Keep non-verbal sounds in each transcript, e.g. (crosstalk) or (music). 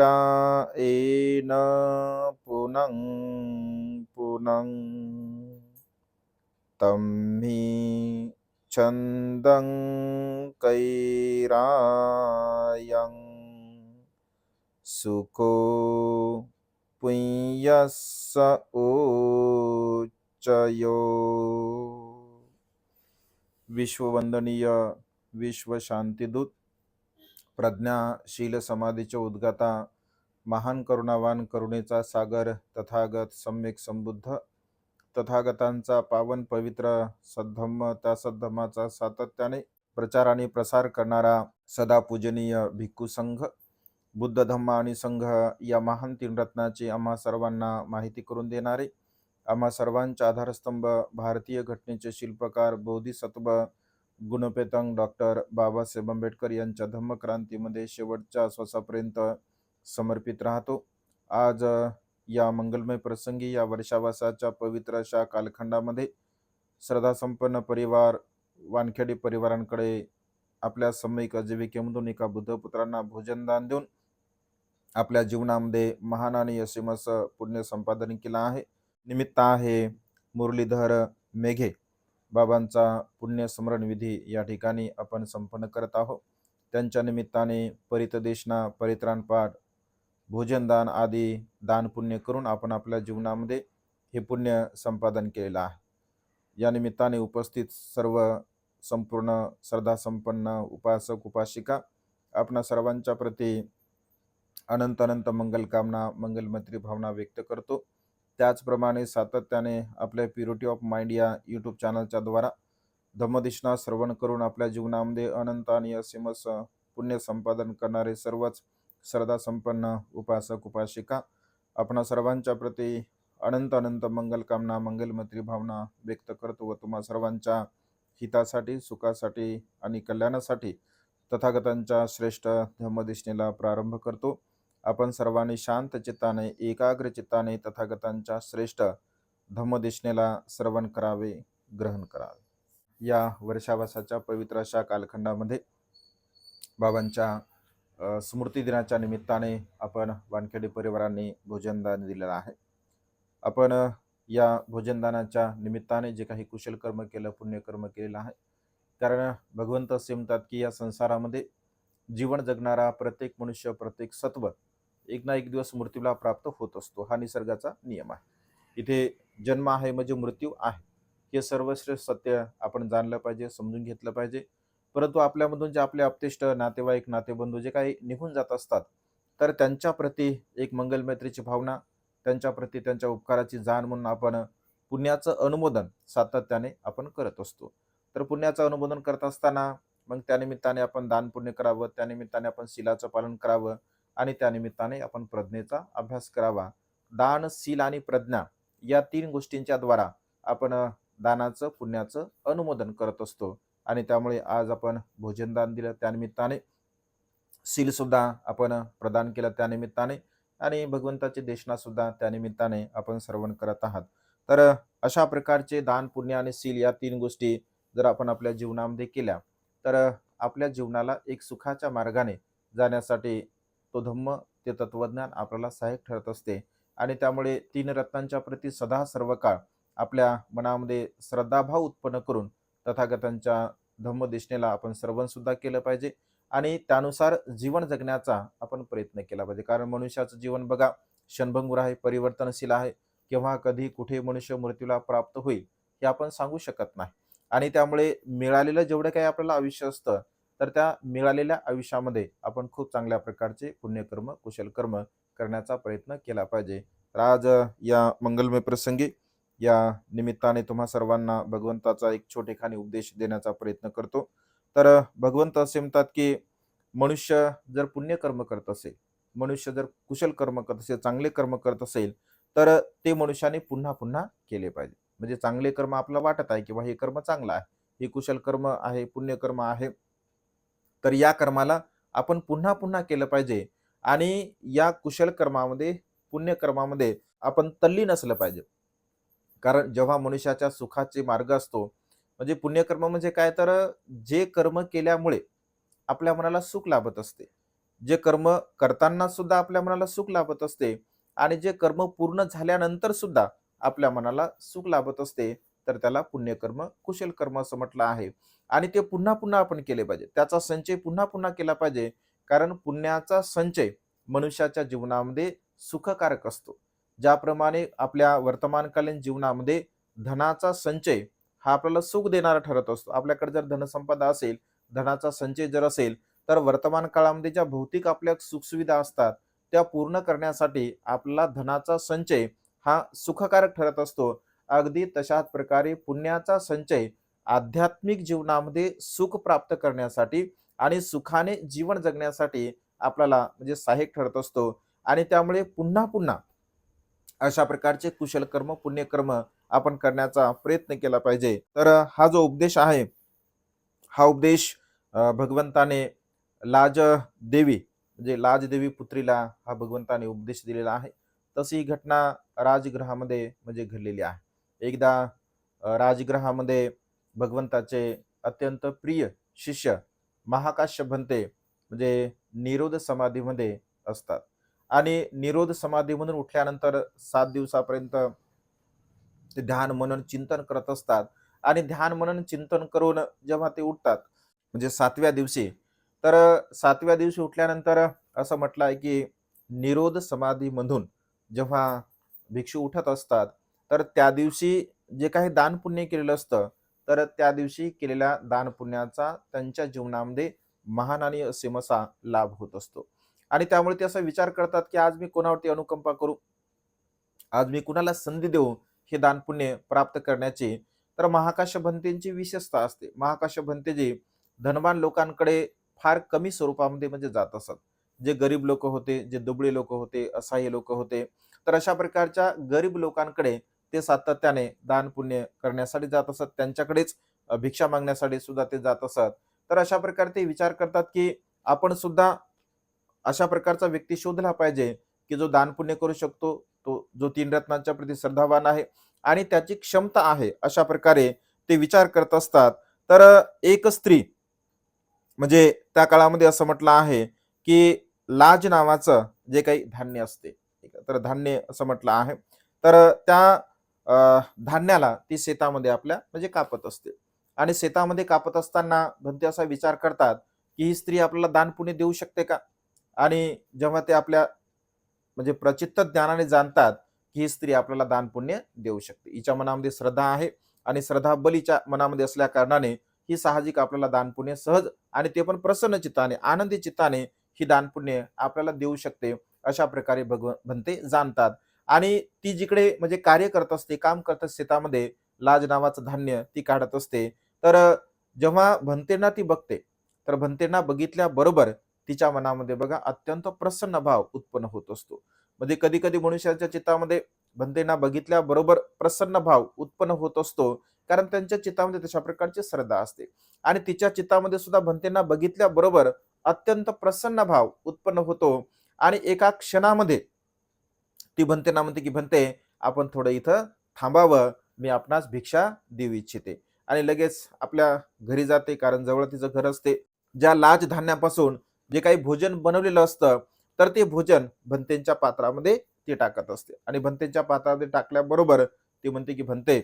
N पुनं पुनं तं हि छन्दं कैरायं सुको पुय्यस्स उच्चयो विश्ववंदनीय विश्व शांतिदूत प्रज्ञाशील समाधीचे उद्गाता महान करुणावान करुणेचा सागर तथागत सम्यक संबुद्ध तथागतांचा पावन पवित्र सद्धम्म त्या सद्धम्माचा सातत्याने प्रचार आणि प्रसार करणारा सदा पूजनीय भिक्खू संघ बुद्ध धम्म आणि संघ या महान तीन रत्नाची आम्हा सर्वांना माहिती करून देणारे आम्हा सर्वांच्या आधारस्तंभ भारतीय घटनेचे शिल्पकार बोधिसत्व गुणपेतंग डॉक्टर बाबासाहेब आंबेडकर यांच्या धम्मक्रांतीमध्ये शेवटच्या श्वासापर्यंत समर्पित राहतो. आज या मंगलमय प्रसंगी या वर्षावासाच्या पवित्र अशा कालखंडामध्ये श्रद्धासंपन्न परिवार वानखेडी परिवारांकडे आपल्या सामूहिक आजीविकेमधून एका बुद्धपुत्रांना भोजनदान देऊन आपल्या जीवनामध्ये महान आणि यशिमस पुण्य संपादन केलं आहे. निमित्त आहे मुरलीधर मेघे. बाबांचा पुण्यस्मरण विधी या ठिकाणी आपण संपन्न करत आहोत. त्यांच्या निमित्ताने परितदेशना परित्राणपाठ भोजनदान आदी दान पुण्य करून आपण आपल्या जीवनामध्ये हे पुण्य संपादन केलेलं आहे. या निमित्ताने उपस्थित सर्व संपूर्ण श्रद्धासंपन्न उपासक उपासिका आपणा सर्वांच्या प्रती अनंत अनंत मंगलकामना मंगलमंत्री भावना व्यक्त करतो. त्याचप्रमाणे सातत्याने आपल्या प्युरिटी ऑफ माइंड या यूट्यूब चॅनलच्या द्वारा धम्मदिशना श्रवण करून आपल्या जीवनामध्ये अनंत आणि असीमस पुण्य संपादन करणारे सर्वच श्रद्धासंपन्न उपासक उपासिका आपणा सर्वांच्या प्रती अनंत अनंत मंगलकामना मंगलमैत्री भावना व्यक्त करतो व तुम्हा सर्वांच्या हितासाठी सुखासाठी आणि कल्याणासाठी तथागतांच्या श्रेष्ठ धम्मदिशनेला प्रारंभ करतो. आपण सर्वांनी शांत चित्ताने एकाग्र चित्ताने तथागतांच्या श्रेष्ठ धम्मदिशनेला श्रवण करावे ग्रहण करावे. या वर्षावासाच्या पवित्र अशा कालखंडामध्ये बाबांच्या स्मृतीदिनाच्या स्मृती दिनाच्या निमित्ताने आपण वानखेडे परिवारांनी भोजनदान दिलेलं आहे. आपण या भोजनदानाच्या निमित्ताने जे काही कुशल कर्म केलं पुण्यकर्म केलेलं आहे. कारण भगवंत असे म्हणतात की या संसारामध्ये जीवन जगणारा प्रत्येक मनुष्य प्रत्येक सत्व एक ना एक दिवस मृत्यूला प्राप्त होत असतो. हा निसर्गाचा नियम आहे. इथे जन्म आहे म्हणजे मृत्यू आहे. हे सर्वश्रेष्ठ सत्य आपण जाणलं पाहिजे समजून घेतलं पाहिजे. परंतु आपल्यामधून जे आपले अपतिष्ट नातेवाईक नातेबंधू जे काही निघून जात असतात तर त्यांच्याप्रती एक एक मंगलमैत्रीची भावना त्यांच्याप्रती त्यांच्या उपकाराची जाण म्हणून आपण पुण्याचं अनुमोदन सातत्याने आपण करत असतो. तर पुण्याचं अनुमोदन करत असताना मग त्यानिमित्ताने आपण दान पुण्य करावं त्यानिमित्ताने आपण शिलाचं पालन करावं आणि त्यानिमित्ताने आपण प्रज्ञेचा अभ्यास करावा. दान सील आणि प्रज्ञा या तीन गोष्टींच्या द्वारा आपण दानाचं पुण्याचं अनुमोदन करत असतो. आणि त्यामुळे आज आपण भोजनदान दिलं त्यानिमित्ताने. सील सुद्धा आपण प्रदान केलं त्यानिमित्ताने. आणि भगवंताची देशना सुद्धा त्यानिमित्ताने आपण श्रवण करत आहात. तर अशा प्रकारचे दान पुण्य आणि सील या तीन गोष्टी जर आपण आपल्या जीवनामध्ये केल्या तर आपल्या जीवनाला एक सुखाच्या मार्गाने जाण्यासाठी तो धम्म ते तत्वज्ञान आपल्याला सहाय्यक ठरत असते. आणि त्यामुळे तीन रत्नांच्या प्रती सदा सर्व काळ आपल्या मनामध्ये श्रद्धाभाव उत्पन्न करून तथागतांच्या धम्मदिशनेला आपण श्रवण सुद्धा केलं पाहिजे. आणि त्यानुसार जीवन जगण्याचा आपण प्रयत्न केला पाहिजे. कारण मनुष्याचं जीवन बघा क्षणभंगूर आहे परिवर्तनशील आहे. केव्हा कधी कुठे मनुष्य मृत्यूला प्राप्त होईल हे आपण सांगू शकत नाही. आणि त्यामुळे मिळालेलं जेवढं काही आपल्याला आयुष्य असतं तर त्या मिळालेल्या आयुष्यामध्ये आपण खूप चांगल्या प्रकारचे पुण्यकर्म कुशल कर्म करण्याचा प्रयत्न केला पाहिजे. तर आज या मंगलमय प्रसंगी या निमित्ताने तुम्हा सर्वांना भगवंताचा एक छोटेखानी उपदेश देण्याचा प्रयत्न करतो. तर भगवंत असे म्हणतात की मनुष्य जर पुण्यकर्म करत असेल मनुष्य जर कुशल कर्म करत असेल चांगले कर्म करत असेल तर ते मनुष्याने पुन्हा पुन्हा केले पाहिजे. म्हणजे चांगले कर्म आपलं वाटत आहे किंवा हे कर्म चांगलं आहे हे कुशल कर्म आहे पुण्यकर्म आहे तर या कर्माला आपण पुन्हा पुन्हा केलं पाहिजे. आणि या कुशल कर्मामध्ये पुण्यकर्मामध्ये आपण तल्लीन असलं पाहिजे. कारण जेव्हा मनुष्याच्या सुखाचे मार्ग असतो म्हणजे पुण्यकर्म म्हणजे काय? तर जे कर्म केल्यामुळे आपल्या मनाला सुख लाभत असते. जे कर्म करताना सुद्धा आपल्या मनाला सुख लाभत असते. आणि जे कर्म पूर्ण झाल्यानंतर सुद्धा आपल्या मनाला सुख लाभत असते. तर त्याला पुण्यकर्म कुशल कर्म असं म्हटलं आहे. आणि ते पुन्हा पुन्हा आपण केले पाहिजे. त्याचा संचय पुन्हा पुन्हा केला पाहिजे. कारण पुण्याचा संचय मनुष्याच्या जीवनामध्ये सुखकारक असतो. ज्याप्रमाणे आपल्या वर्तमानकालीन जीवनामध्ये धनाचा संचय हा आपल्याला सुख देणारा ठरत असतो. आपल्याकडे जर धनसंपदा असेल धनाचा संचय जर असेल तर वर्तमान काळामध्ये ज्या भौतिक आपल्या सुखसुविधा असतात त्या पूर्ण करण्यासाठी आपला धनाचा संचय हा सुखकारक ठरत असतो. अगदी तशाच प्रकारे पुण्याचा संचय आध्यात्मिक जीवनामध्ये सुख प्राप्त करण्यासाठी आणि सुखाने जीवन जगण्यासाठी आपल्याला म्हणजे सहाय्यक ठरत असतो. आणि त्यामुळे पुन्हा पुन्हा अशा प्रकारचे कुशल कर्म पुण्यकर्म आपण करण्याचा प्रयत्न केला पाहिजे. तर हा जो उपदेश आहे हा उपदेश भगवंताने लाज देवी म्हणजे लाज देवी पुत्रीला हा भगवंताने उपदेश दिलेला आहे. तशी ही घटना राजगृहामध्ये म्हणजे घडलेली आहे. एकदा राजगृहामध्ये भगवंताचे अत्यंत प्रिय शिष्य महाकाश्य भंते म्हणजे निरोध समाधीमध्ये असतात. आणि निरोध समाधीमधून उठल्यानंतर सात दिवसापर्यंत ते ध्यान मनन चिंतन करत असतात. आणि ध्यान मनन चिंतन करून जेव्हा ते उठतात म्हणजे सातव्या दिवशी तर सातव्या दिवशी उठल्यानंतर असं म्हटलं आहे की निरोध समाधीमधून जेव्हा भिक्षू उठत असतात तर त्या दिवशी जे काही दान पुण्य केलेलं असतं तर त्या दिवशी केलेल्या दान पुण्याचा त्यांच्या जीवनामध्ये महान आणि असीमसा लाभ होत असतो. आणि त्यामुळे ते असा विचार करतात की आज मी कोणावरती अनुकंपा करू? आज मी कुणाला संधी देऊ हे दान पुण्य प्राप्त करण्याची? तर महाकाश भंतेची विशेषता असते. महाकाश भंतेजी धनवान लोकांकडे फार कमी स्वरूपामध्ये म्हणजे जात असत. जे गरीब लोक होते जे दुबळे लोक होते असहाय्य लोक होते तर अशा प्रकारच्या गरीब लोकांकडे ते सातत्याने दान पुण्य करण्यासाठी जात असत. त्यांच्याकडेच भिक्षा मागण्यासाठी सुद्धा ते जात असत. तर अशा प्रकारे ते विचार करतात की आपण सुद्धा अशा प्रकारचा व्यक्ती शोधला पाहिजे की जो दान पुण्य करू शकतो. तो जो तीन रत्नांच्या प्रती श्रद्धावान आहे आणि त्याची क्षमता आहे अशा प्रकारे ते विचार करत असतात. तर एक स्त्री म्हणजे त्या काळामध्ये असं म्हटलं आहे की लाज नावाचं जे काही धान्य असते. तर धान्य असं म्हटलं आहे. तर त्या धान्याला ती शेतामध्ये आपल्या म्हणजे कापत असते. आणि शेतामध्ये कापत असताना भंते असा विचार करतात की ही स्त्री आपल्याला दान देऊ शकते का? आणि जेव्हा ते आपल्या म्हणजे प्रचित्त ज्ञानाने जाणतात की ही स्त्री आपल्याला दान पुण्य देऊ शकते. हिच्या मनामध्ये श्रद्धा आहे आणि श्रद्धा बलीच्या मनामध्ये असल्या कारणाने ही साहजिक आपल्याला दानपुण्य सहज आणि ते पण प्रसन्न चित्ताने आनंदी चित्ताने ही दानपुण्य आपल्याला देऊ शकते अशा प्रकारे भगव भंते जाणतात. आणि ती जिकडे म्हणजे कार्य करत असते काम करत असते शेतामध्ये लाज नावाचं धान्य ती काढत असते. तर जेव्हा भंतेंना ती बघते तर भंतेंना बघितल्याबरोबर तिच्या मनामध्ये बघा अत्यंत प्रसन्न भाव उत्पन्न होत असतो. म्हणजे कधी कधी मनुष्याच्या चित्तामध्ये भंतेंना बघितल्याबरोबर प्रसन्न भाव उत्पन्न होत असतो कारण त्यांच्या चित्तामध्ये तशा प्रकारची श्रद्धा असते. आणि तिच्या चित्तामध्ये सुद्धा भंतेंना बघितल्याबरोबर अत्यंत प्रसन्न भाव उत्पन्न होतो. आणि एका क्षणामध्ये ती म्हणते ना म्हणते की म्हणते आपण थोडं इथं थांबावं. मी आपणास भिक्षा देऊ इच्छिते. आणि लगेच आपल्या घरी जाते कारण जवळ तिचं घर असते. ज्या लाज धान्यापासून जे काही भोजन बनवलेलं असतं तर ते भोजन भंतेंच्या पात्रामध्ये ती टाकत असते. आणि भंतेंच्या पात्रामध्ये टाकल्याबरोबर ती म्हणते की भंते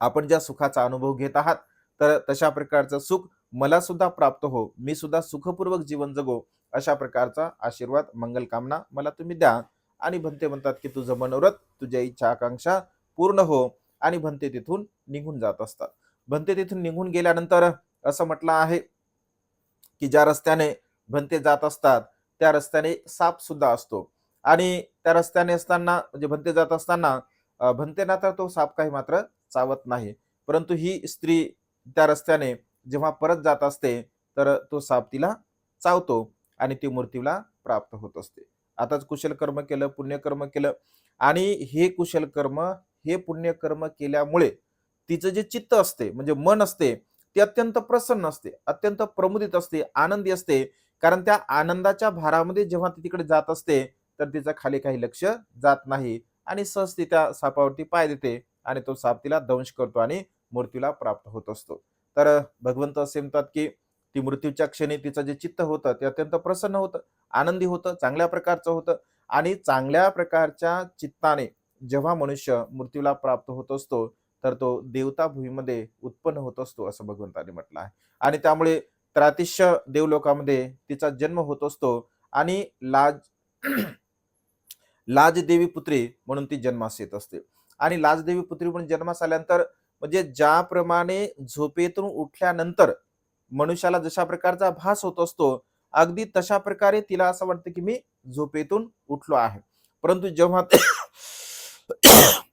आपण ज्या सुखाचा अनुभव घेत आहात तर तशा प्रकारचं सुख मला सुद्धा प्राप्त हो. मी सुद्धा सुखपूर्वक जीवन जगो. अशा प्रकारचा आशीर्वाद मंगल कामना मला तुम्ही द्या. आणि भंते म्हणतात की तुझं मनोरथ तुझ्या इच्छा आकांक्षा पूर्ण हो. आणि भंते तिथून निघून जात असतात. भंते तिथून निघून गेल्यानंतर असं म्हटलं आहे की ज्या रस्त्याने भंते जात असतात त्या रस्त्याने साप सुद्धा असतो. आणि त्या रस्त्याने असताना म्हणजे भंते जात असताना भंतेना तर तो साप काही मात्र चावत नाही. परंतु ही स्त्री त्या रस्त्याने जेव्हा परत जात असते तर तो साप तिला चावतो आणि ती मूर्तीला प्राप्त होत असते. आताच कुशल कर्म केलं पुण्यकर्म केलं आणि हे कुशल कर्म हे पुण्यकर्म केल्यामुळे तिचं जे चित्त असते म्हणजे मन असते ते अत्यंत प्रसन्न असते अत्यंत प्रमुदित असते आनंदी असते. कारण त्या आनंदाच्या भारामध्ये जेव्हा ती तिकडे जात असते तर तिचं खाली काही लक्ष जात नाही आणि सहज ती त्या सापावरती पाय देते आणि तो साप तिला दंश करतो आणि मृत्यूला प्राप्त होत असतो. तर भगवंत असे म्हणतात की ती मृत्यूच्या क्षणी तिचं जे चित्त होतं ते अत्यंत प्रसन्न होतं आनंदी होतं चांगल्या प्रकारचं होतं आणि चांगल्या प्रकारच्या चित्ताने जेव्हा मनुष्य मृत्यूला प्राप्त होत असतो तर तो देवता भूमीमध्ये उत्पन्न होत असतो असं भगवंताने म्हटलं आहे. आणि त्यामुळे त्रातिश्य देवलोकामध्ये तिचा जन्म होत असतो आणि लाज लाजदेवी पुत्री म्हणून ती जन्मास येत असते. आणि लाजदेवी पुत्री म्हणून जन्मास आल्यानंतर म्हणजे ज्याप्रमाणे झोपेतून उठल्यानंतर मनुष्याला जशा प्रकारचा भास होत असतो अगदी तशा प्रकारे तिला असं वाटतं की मी झोपेतून उठलो आहे. परंतु जेव्हा (coughs)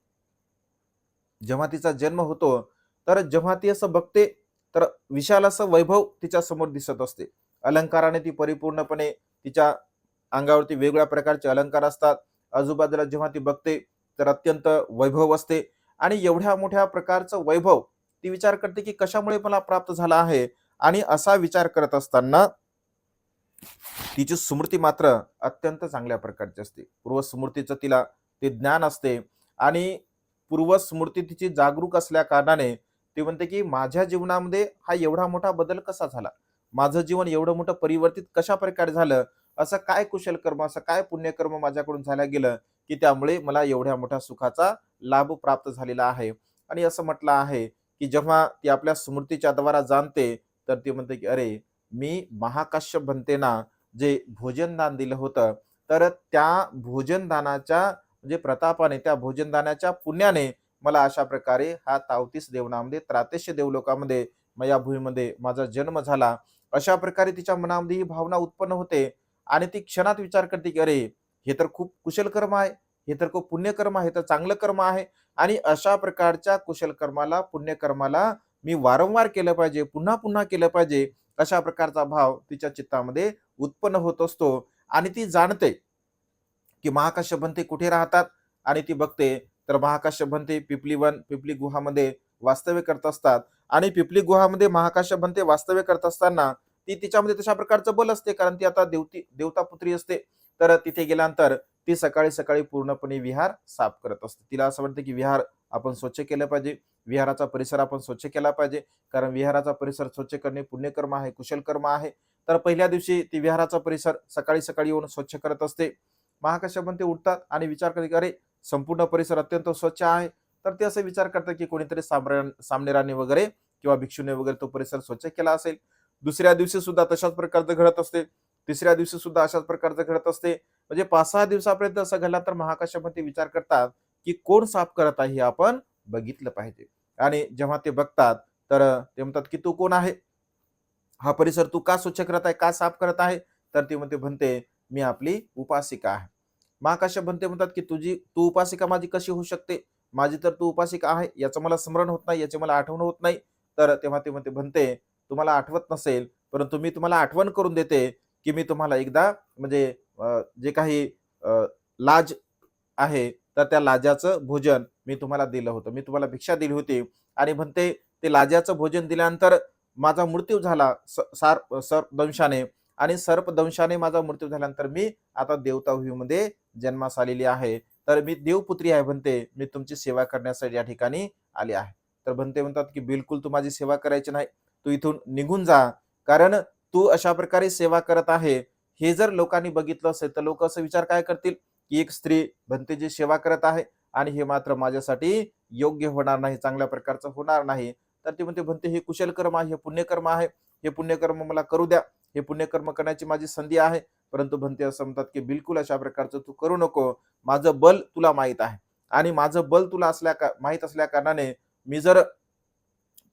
जेव्हा तिचा जन्म होतो तर जेव्हा ती असं बघते तर विशाल असं वैभव तिच्या समोर दिसत असते. अलंकाराने ती परिपूर्णपणे तिच्या अंगावरती वेगवेगळ्या प्रकारचे अलंकार असतात. आजूबाजूला जेव्हा ती बघते तर अत्यंत वैभव असते. आणि एवढ्या मोठ्या प्रकारचं वैभव ती विचार करते की कशामुळे मला प्राप्त झाला आहे? आणि असा विचार करत असताना तिची स्मृती मात्र अत्यंत चांगल्या प्रकारची असते. पूर्व स्मृतीचं तिला ते ज्ञान असते आणि पूर्व स्मृती तिची जागरूक असल्या कारणाने ती म्हणते की माझ्या जीवनामध्ये हा एवढा मोठा बदल कसा झाला? माझं जीवन एवढं मोठं परिवर्तित कशा प्रकारे झालं? असं काय कुशल कर्म असं काय पुण्यकर्म माझ्याकडून झाल्या गेलं की त्यामुळे मला एवढ्या मोठ्या सुखाचा लाभ प्राप्त झालेला आहे? आणि असं म्हटलं आहे की जेव्हा ती आपल्या स्मृतीच्या द्वारा जाणते तर ती म्हणते की अरे मी महाकाश्यप भंतेना जे भोजनदान दिलं होतं तर त्या भोजनदानाच्या म्हणजे प्रतापाने त्या भोजनदानाच्या पुण्याने मला अशा प्रकारे हा तावतीस देवनामध्ये त्रातेश्य देवलोकामध्ये या भूमीमध्ये माझा जन्म झाला. अशा प्रकारे तिच्या मनामध्ये ही भावना उत्पन्न होते आणि ती क्षणात विचार करते की अरे हे तर खूप कुशल कर्म आहे हे तर खूप पुण्यकर्म आहे तर चांगलं कर्म आहे. आणि अशा प्रकारच्या कुशल कर्माला पुण्यकर्माला मी वारंवार केलं पाहिजे पुन्हा पुन्हा केलं पाहिजे अशा प्रकारचा भाव तिच्या चित्तामध्ये उत्पन्न होत असतो आणि ती जाणते की महाकाश्य कुठे राहतात आणि ती बघते. तर महाकाश्य पिपली वन पिपली गुहामध्ये वास्तव्य करत असतात आणि पिपली गुहामध्ये महाकाश्य वास्तव्य करत असताना ती तिच्यामध्ये तशा प्रकारचं बल असते कारण ती आता देवती देवता पुत्री असते. तर तिथे गेल्यानंतर ती सकाळी सकाळी पूर्णपणे विहार साफ करत असते. तिला असं वाटतं की विहार आपण स्वच्छ केलं पाहिजे. विहाराचा परिसर आपण स्वच्छ केला पाहिजे. कारण विहाराचा परिसर स्वच्छ करणे पुण्यकर्म आहे कुशल कर्म आहे. तर पहिल्या दिवशी ती विहाराचा परिसर सकाळी सकाळी येऊन स्वच्छ करत असते. महाकाशामध्ये ते उठतात आणि विचार करते अरे संपूर्ण परिसर अत्यंत स्वच्छ आहे. तर ते असे विचार करतात की कोणीतरी सामरा सामनेराने वगैरे किंवा भिक्षूने वगैरे तो परिसर स्वच्छ केला असेल. दुसऱ्या दिवशी सुद्धा तशाच प्रकारचं घडत असते. तिसऱ्या दिवशी सुद्धा अशाच प्रकारचं घडत असते. म्हणजे पाच सहा दिवसापर्यंत असं घडला तर महाकाशामध्ये विचार करतात की कोण साफ करत आहे हे आपण बघितलं पाहिजे. आणि जेव्हा ते बघतात तर ते म्हणतात की तू कोण आहे? हा परिसर तू का स्वच्छ करत आहे का साफ करत आहे? तर ती म्हणते म्हणते मी आपली उपासिका आहे. महाकाश्य म्हणते म्हणतात की तुझी तू उपासिका माझी कशी होऊ शकते? माझी तर तू उपासिका आहे याचं मला स्मरण होत नाही याची मला आठवण होत नाही. तर तेव्हा ते म्हणते म्हणते तुम्हाला आठवत नसेल परंतु मी तुम्हाला आठवण करून देते की मी तुम्हाला एकदा म्हणजे जे काही लाज आहे तर त्या लाजाचं भोजन मी तुम्हाला दिलं होतं. मी तुम्हाला भिक्षा दिली होती आणि म्हणते ते लाजाचं भोजन दिल्यानंतर माझा मृत्यू झाला सार सर्पदंशाने आणि सर्पदंशाने माझा मृत्यू झाल्यानंतर मी आता देवताभूमीमध्ये जन्मास आलेली आहे. तर मी देवपुत्री आहे म्हणते. मी तुमची सेवा करण्यासाठी या ठिकाणी आली आहे. तर म्हणते म्हणतात की बिलकुल तू माझी सेवा करायची नाही. तू इथून निघून जा. कारण तू अशा प्रकारे सेवा करत आहे. हे जर लोकांनी बघितलं असेल तर लोक असं विचार काय करतील? की एक स्त्री भंतेची सेवा करत आहे आणि हे मात्र माझ्यासाठी योग्य होणार नाही चांगल्या प्रकारचं होणार नाही. तर ते म्हणते भंते हे कुशल कर्म आहे हे पुण्यकर्म आहे. हे पुण्यकर्म मला करू द्या. हे पुण्यकर्म करण्याची माझी संधी आहे. परंतु भंते असं म्हणतात की बिलकुल अशा प्रकारचं तू करू नको. माझं बल तुला माहीत आहे. आणि माझं बल तुला असल्या का माहीत असल्या कारणाने मी जर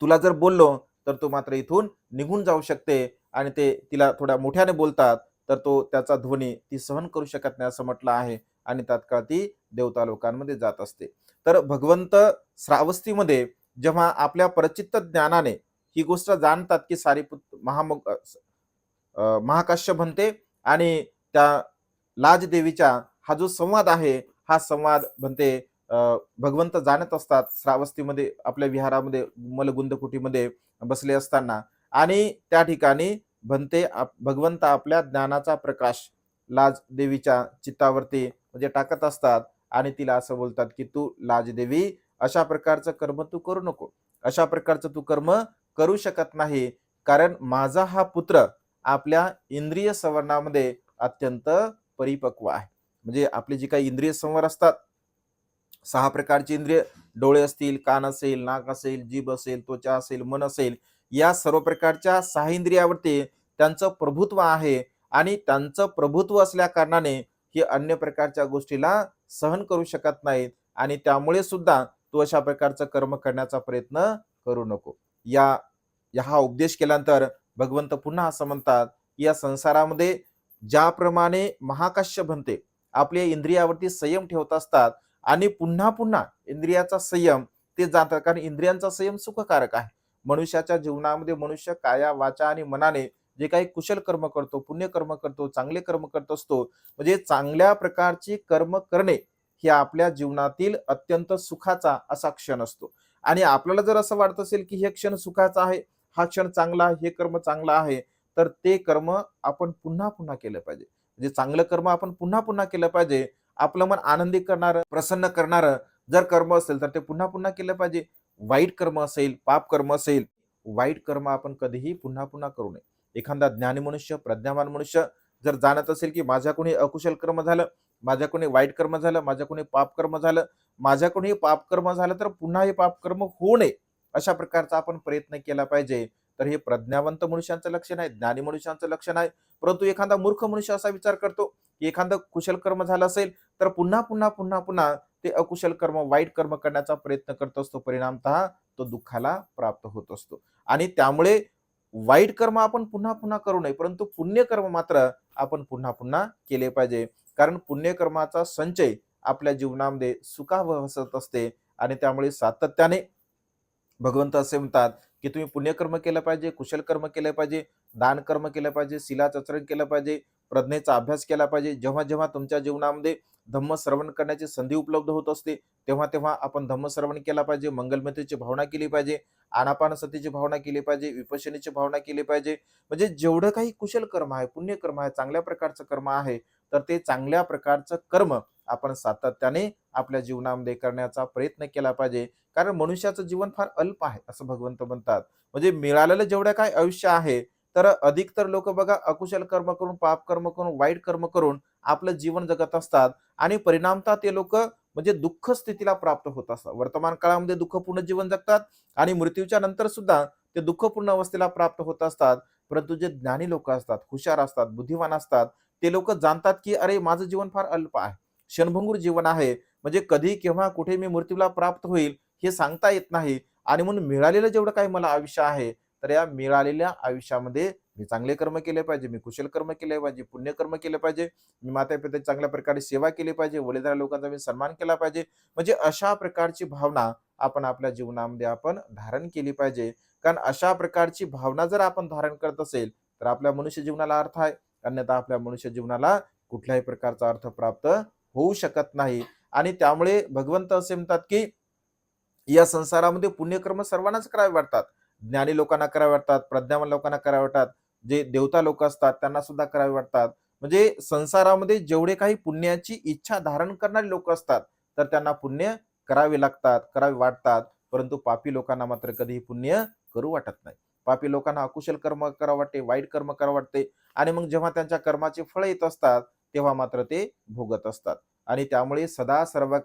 तुला जर बोललो तर तू मात्र इथून निघून जाऊ शकते आणि ते तिला थोड्या मोठ्याने बोलतात. तर तो त्याचा ध्वनी ती सहन करू शकत नाही असं म्हटलं आहे आणि तात्काळ ती देवता लोकांमध्ये जात असते. तर भगवंत श्रावस्तीमध्ये जेव्हा आपल्या प्रचित्त ज्ञानाने ही गोष्ट जाणतात की सारीपुत महामग महाकाश्य म्हणते आणि त्या लाज देवीच्या हा जो संवाद आहे हा संवाद म्हणते भगवंत जाणत असतात श्रावस्तीमध्ये आपल्या विहारामध्ये मलगुंदकुटीमध्ये बसले असताना आणि त्या ठिकाणी भंते भगवंत आपल्या ज्ञानाचा प्रकाश लाज देवीच्या चित्तावरती म्हणजे टाकत असतात आणि तिला असं बोलतात की तू लाज देवी अशा प्रकारचं कर्म तू करू नको. अशा प्रकारचं तू कर्म करू शकत नाही. कारण माझा हा पुत्र आपल्या इंद्रिय संवरणामध्ये अत्यंत परिपक्व आहे. म्हणजे आपले जे काही इंद्रिय संवर असतात सहा प्रकारची इंद्रिय डोळे असतील कान असेल नाक असेल जीभ असेल त्वचा असेल मन असेल या सर्व प्रकारच्या सहा इंद्रियावरती त्यांचं प्रभुत्व आहे आणि त्यांचं प्रभुत्व असल्या कारणाने ही अन्य प्रकारच्या गोष्टीला सहन करू शकत नाहीत आणि त्यामुळे सुद्धा तू अशा प्रकारचं कर्म करण्याचा प्रयत्न करू नको. या हा उपदेश केल्यानंतर भगवंत पुन्हा असं म्हणतात या संसारामध्ये ज्याप्रमाणे महाकाश्य बनते आपल्या इंद्रियावरती संयम ठेवत असतात आणि पुन्हा पुन्हा इंद्रियाचा संयम ते जातात कारण इंद्रियांचा संयम सुखकारक आहे. मनुष्याच्या जीवनामध्ये मनुष्य काया वाचा आणि मनाने जे काही कुशल कर्म करतो पुण्य कर्म करतो चांगले कर्म करत असतो म्हणजे चांगल्या प्रकारची कर्म करणे हे आपल्या जीवनातील अत्यंत सुखाचा असा क्षण असतो. आणि आपल्याला जर असं वाटत असेल की हे क्षण सुखाचा आहे हा क्षण चांगला आहे हे कर्म चांगला आहे तर ते कर्म आपण पुन्हा पुन्हा केलं पाहिजे. म्हणजे चांगलं कर्म आपण पुन्हा पुन्हा केलं पाहिजे. आपलं मन आनंदी करणारं प्रसन्न करणारं जर कर्म असेल तर ते पुन्हा पुन्हा केलं पाहिजे. वाईट कर्म असेल पाप कर्म असेल वाईट कर्म आपण कधीही पुन्हा पुन्हा करू नये. एखादा ज्ञानी मनुष्य प्रज्ञावान मनुष्य जर जाणत असेल की माझ्या कोणी अकुशल कर्म झालं माझ्या कोणी वाईट कर्म झालं माझ्याकडून पाप कर्म झालं माझ्या कोणी पाप कर्म झालं तर पुन्हा हे पाप कर्म होऊ नये. अशा प्रकारचा आपण प्रयत्न केला पाहिजे. तर हे प्रज्ञावंत मनुष्यांचं लक्षण आहे ज्ञानी मनुष्यांचं लक्षण आहे. परंतु एखादा मूर्ख मनुष्य असा विचार करतो की एखादं कुशल कर्म झालं असेल तर पुन्हा पुन्हा पुन्हा पुन्हा ते अकुशल कर्म वाईट कर्म करण्याचा प्रयत्न करत असतो. परिणामतः तो दुःखाला प्राप्त होत असतो. आणि त्यामुळे वाईट कर्म आपण पुन्हा पुन्हा करू नये परंतु पुण्यकर्म मात्र आपण पुन्हा पुन्हा केले पाहिजे. कारण पुण्यकर्माचा संचय आपल्या जीवनामध्ये सुखा वसत असते आणि त्यामुळे सातत्याने भगवंत असे म्हणतात की तुम्ही पुण्यकर्म केलं पाहिजे कुशल कर्म केलं पाहिजे दान कर्म केलं पाहिजे शिलाचरण केलं पाहिजे प्रज्ञेचा अभ्यास केला पाहिजे. जेव्हा जेव्हा तुमच्या जीवनामध्ये धम्म श्रवण करण्याची संधी उपलब्ध होत असते तेव्हा तेव्हा आपण धम्म श्रवण केला पाहिजे मंगलमतेची भावना केली पाहिजे आनापान सतीची भावना केली पाहिजे विपशनीची भावना केली पाहिजे. म्हणजे जेवढं काही कुशल कर्म आहे पुण्यकर्म आहे चांगल्या प्रकारचं कर्म आहे तर ते चांगल्या प्रकारचं कर्म आपण सातत्याने आपल्या जीवनामध्ये करण्याचा प्रयत्न केला पाहिजे. कारण मनुष्याचं जीवन फार अल्प आहे असं भगवंत म्हणतात. म्हणजे मिळालेलं जेवढं काय आयुष्य आहे तर अधिकतर लोक बघा अकुशल कर्म करून पाप कर्म करून वाईट कर्म करून आपलं जीवन जगत असतात आणि परिणामतः ते लोक म्हणजे दुःख स्थितीला प्राप्त होत असतात. वर्तमान काळामध्ये दुःखपूर्ण जीवन जगतात आणि मृत्यूच्या नंतर सुद्धा ते दुःखपूर्ण अवस्थेला प्राप्त होत असतात. परंतु जे ज्ञानी लोक असतात हुशार असतात बुद्धिवान असतात ते लोक जाणतात की अरे माझं जीवन फार अल्प आहे. क्षणभंगूर जीवन आहे. म्हणजे कधी केव्हा कुठे मी मृत्यूला प्राप्त होईल हे सांगता येत नाही आणि म्हणून मिळालेलं जेवढं काही मला आयुष्य आहे तर या मिळालेल्या आयुष्यामध्ये मी चांगले कर्म केले पाहिजे मी कुशल कर्म केले पाहिजे पुण्यकर्म केले पाहिजे मी माता पित्याची चांगल्या प्रकारे सेवा केली पाहिजे वडीलधाऱ्या लोकांचा मी सन्मान केला पाहिजे. म्हणजे अशा प्रकारची भावना आपण आपल्या जीवनामध्ये आपण धारण केली पाहिजे. कारण अशा प्रकारची भावना जर आपण धारण करत असेल तर आपल्या मनुष्य जीवनाला अर्थ आहे. अन्यथा आपल्या मनुष्य जीवनाला कुठल्याही प्रकारचा अर्थ प्राप्त होऊ शकत नाही. आणि त्यामुळे भगवंत असे म्हणतात की या संसारामध्ये पुण्यकर्म सर्वांनाच करावे वाटतात. ज्ञानी लोकांना करावे वाटतात प्रज्ञावान लोकांना करावे वाटतात जे देवता लोक असतात त्यांना सुद्धा करावे वाटतात. म्हणजे संसारामध्ये जेवढे काही पुण्याची इच्छा धारण करणारे लोक असतात तर त्यांना पुण्य करावे लागतात करावे वाटतात. परंतु पापी लोकांना मात्र कधीही पुण्य करू वाटत नाही. पापी लोकांना अकुशल कर्म करावं वाटते वाईट कर्म करावं वाटते. आणि मग जेव्हा त्यांच्या कर्माचे फळं येत असतात तेव्हा मात्र ते भोगत असतात. आणि त्यामुळे सदा सर्व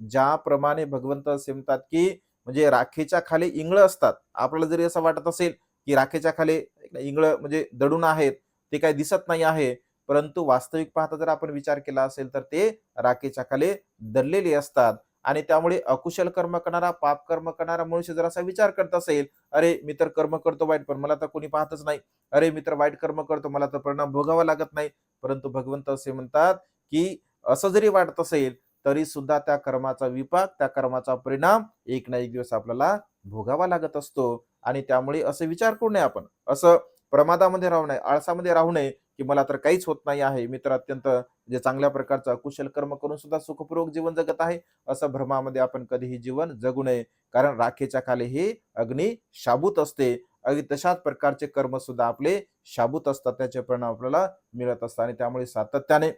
ज्याप्रमाणे भगवंत सेमतात की म्हणजे राखेच्या खाली इंगळं असतात. आपल्याला जरी असं वाटत असेल की राखेच्या खाली इंगळं म्हणजे दडून आहेत ते काही दिसत नाही आहे परंतु वास्तविक पाहता जर आपण विचार केला असेल तर ते राखेच्या खाली दडलेले असतात. आणि त्यामुळे अकुशल कर्म करणारा पाप कर्म करणारा मनुष्य जर असा विचार करत असेल अरे मी तर कर्म करतो वाईट पण मला तर कोणी पाहतच नाही. अरे मी तर वाईट कर्म करतो मला तर परिणाम भोगावा लागत नाही. परंतु भगवंत असे म्हणतात की असं जरी वाटत असेल तरी सुद्धा त्या कर्माचा विपाक त्या कर्माचा परिणाम एक ना एक दिवस आपल्याला भोगावा लागत असतो. आणि त्यामुळे असे विचार करू नये आपण. असं प्रमादामध्ये राहू नये आळसामध्ये राहू नये की मला तर काहीच होत नाही आहे. मी तर अत्यंत जे चांगल्या प्रकारचं कुशल कर्म करून सुद्धा सुखपूर्वक जीवन जगत आहे. असं भ्रमामध्ये आपण कधीही जीवन जगू नये. कारण राखेच्या खाली हे अग्नी शाबूत असते. अगदी तशाच प्रकारचे कर्म सुद्धा आपले शाबूत असतात. त्याचे परिणाम आपल्याला मिळत असतात. आणि त्यामुळे सातत्याने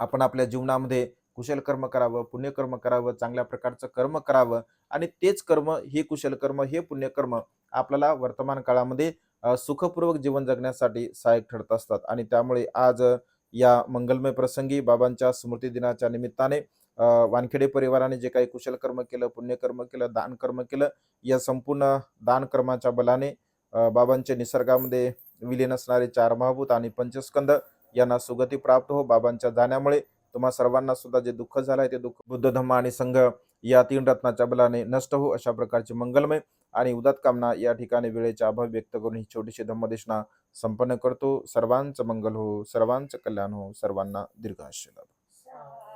आपण आपल्या जीवनामध्ये कुशल कर्म करावं पुण्यकर्म करावं चांगल्या प्रकारचं कर्म करावं आणि तेच कर्म हे कुशल कर्म हे पुण्यकर्म आपल्याला वर्तमान काळामध्ये सुखपूर्वक जीवन जगण्यासाठी सहाय्यक ठरत असतात. आणि त्यामुळे आज या मंगलमय प्रसंगी बाबांच्या स्मृती दिनाच्या निमित्ताने वानखेडे परिवाराने जे काही कुशल कर्म केलं पुण्यकर्म केलं दान कर्म केलं या संपूर्ण दान कर्माच्या बलाने बाबांचे निसर्गामध्ये विलीन असणारे चार महाभूत आणि पंचस्कंद यांना सुगती प्राप्त हो. बाबांच्या जाण्यामुळे तुम्हा सर्वांना सुद्धा जे दुःख झालं आहे ते दुःख बुद्ध धम्म आणि संघ या तीन रत्नाच्या बलाने नष्ट हो अशा प्रकारची मंगलमय आणि उदात कामना या ठिकाणी वेळेचा अभाव व्यक्त करून ही छोटीशी धम्मदेशना संपन्न करतो सर्वांचं मंगल हो सर्वांचं कल्याण हो सर्वांना दीर्घ आयुष्य लाभो.